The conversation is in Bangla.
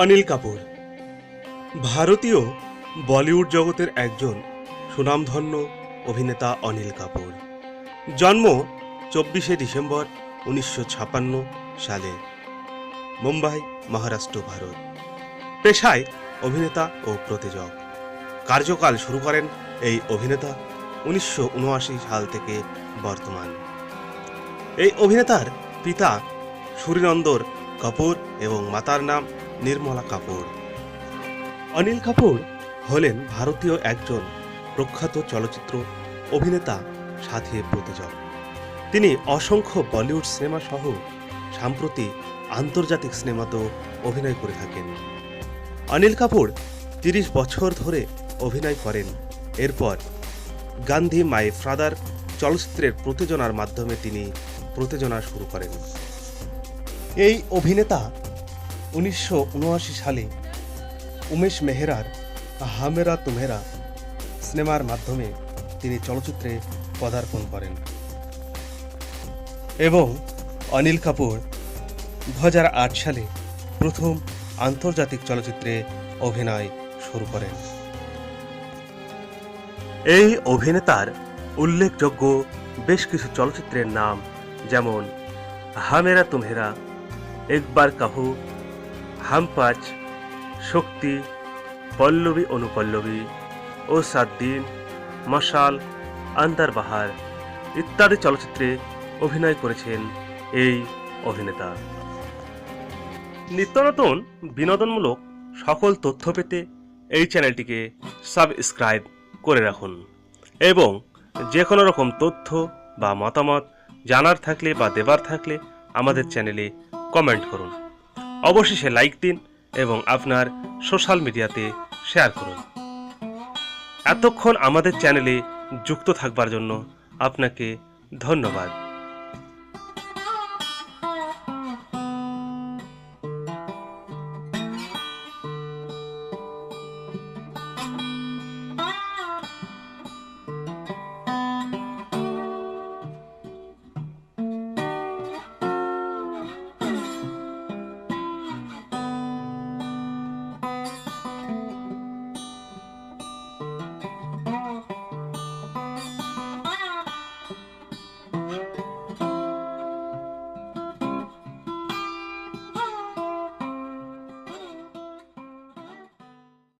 অনিল কাপুর। ভারতীয় বলিউড জগতের একজন সুনামধন্য অভিনেতা অনিল কাপুর। জন্ম চব্বিশে ডিসেম্বর উনিশশো সালে মুম্বাই, মহারাষ্ট্র, ভারত। পেশায় অভিনেতা ও প্রযোজক। কার্যকাল শুরু করেন এই অভিনেতা উনিশশো উনআশি সাল থেকে বর্তমান। এই অভিনেতার পিতা সূর্যনন্দর কাপুর এবং মাতার নাম নির্মলা কাপুর। অনিল কাপুর হলেন ভারতীয় একজন প্রখ্যাত চলচ্চিত্র অভিনেতা, সাথে প্রযোজক তিনি অসংখ্য বলিউড সিনেমা সহ সাম্প্রতিক আন্তর্জাতিক সিনেমাতেও অভিনয় করে থাকেন। অনিল কাপুর তিরিশ বছর ধরে অভিনয় করেন। এরপর গান্ধী মাই ফাদার চলচ্চিত্রের প্রযোজনার মাধ্যমে তিনি প্রযোজনা শুরু করেন। এই অভিনেতা উনিশশো উনআশি সালে উমেশ মেহরার হামেরা তুমেরা সিনেমার মাধ্যমে তিনি চলচ্চিত্রে পদার্পণ করেন। এবং অনিল কাপুর দু হাজার আট সালে প্রথম আন্তর্জাতিক চলচ্চিত্রে অভিনয় শুরু করেন। এই অভিনেতার উল্লেখযোগ্য বেশ কিছু চলচ্চিত্রের নাম যেমন হামেরা তুমহেরা একবার কাহু হাম পাঁচ শক্তি, পল্লবী, অনুপল্লবী ও সাত দিন মশাল আন্দার বাহার ইত্যাদি চলচ্চিত্রে অভিনয় করেছেন এই অভিনেতা। নিত্য নতুন বিনোদনমূলক সকল তথ্য পেতে এই চ্যানেলটিকে সাবস্ক্রাইব করে রাখুন এবং যে কোনো রকম তথ্য বা মতামত জানার থাকলে বা দেবার থাকলে আমাদের চ্যানেলে কমেন্ট করুন। অবশেষে লাইক দিন এবং আপনার সোশ্যাল মিডিয়াতে শেয়ার করুন। এতক্ষণ আমাদের চ্যানেলে যুক্ত থাকবার জন্য আপনাকে ধন্যবাদ।